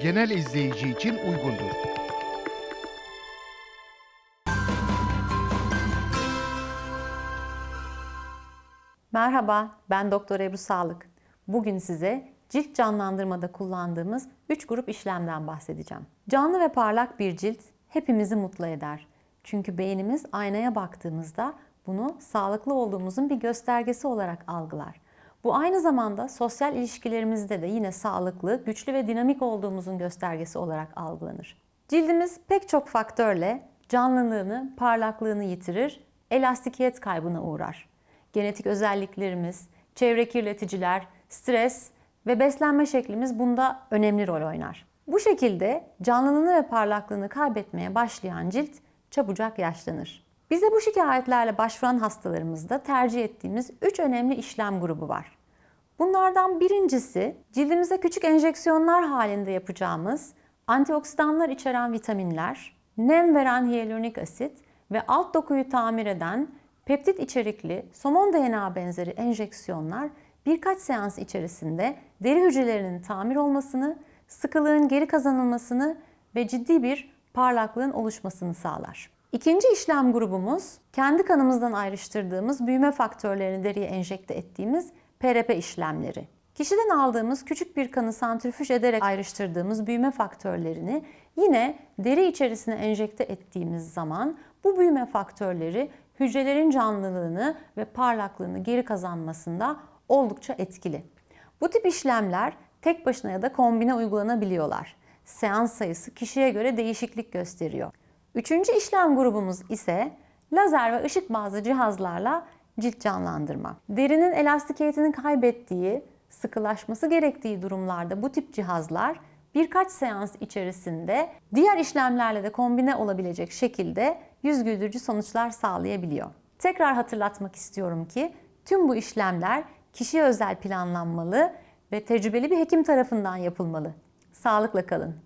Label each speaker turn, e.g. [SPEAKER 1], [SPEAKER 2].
[SPEAKER 1] genel izleyici için uygundur.
[SPEAKER 2] Merhaba, ben Doktor Ebru Sağlık. Bugün size cilt canlandırmada kullandığımız 3 grup işlemden bahsedeceğim. Canlı ve parlak bir cilt hepimizi mutlu eder. Çünkü beynimiz aynaya baktığımızda bunu sağlıklı olduğumuzun bir göstergesi olarak algılar. Bu aynı zamanda sosyal ilişkilerimizde de yine sağlıklı, güçlü ve dinamik olduğumuzun göstergesi olarak algılanır. Cildimiz pek çok faktörle canlılığını, parlaklığını yitirir, elastikiyet kaybına uğrar genetik özelliklerimiz, çevre kirleticiler, stres ve beslenme şeklimiz bunda önemli rol oynar. Bu şekilde canlılığını ve parlaklığını kaybetmeye başlayan cilt çabucak yaşlanır. Bize bu şikayetlerle başvuran hastalarımızda tercih ettiğimiz 3 önemli işlem grubu var. Bunlardan birincisi cildimize küçük enjeksiyonlar halinde yapacağımız antioksidanlar içeren vitaminler, nem veren hyaluronik asit ve alt dokuyu tamir eden peptit içerikli somon DNA benzeri enjeksiyonlar birkaç seans içerisinde deri hücrelerinin tamir olmasını, sıkılığın geri kazanılmasını ve ciddi bir parlaklığın oluşmasını sağlar. İkinci işlem grubumuz kendi kanımızdan ayrıştırdığımız büyüme faktörlerini deriye enjekte ettiğimiz PRP işlemleri. Kişiden aldığımız küçük bir kanı santrifüj ederek ayrıştırdığımız büyüme faktörlerini yine deri içerisine enjekte ettiğimiz zaman bu büyüme faktörleri hücrelerin canlılığını ve parlaklığını geri kazanmasında oldukça etkili. Bu tip işlemler tek başına ya da kombine uygulanabiliyorlar. Seans sayısı kişiye göre değişiklik gösteriyor. Üçüncü işlem grubumuz ise lazer ve ışık bazlı cihazlarla cilt canlandırma. Derinin elastikiyetini kaybettiği, sıkılaşması gerektiği durumlarda bu tip cihazlar birkaç seans içerisinde diğer işlemlerle de kombine olabilecek şekilde yüz güldürücü sonuçlar sağlayabiliyor. Tekrar hatırlatmak istiyorum ki tüm bu işlemler kişiye özel planlanmalı ve tecrübeli bir hekim tarafından yapılmalı. Sağlıkla kalın.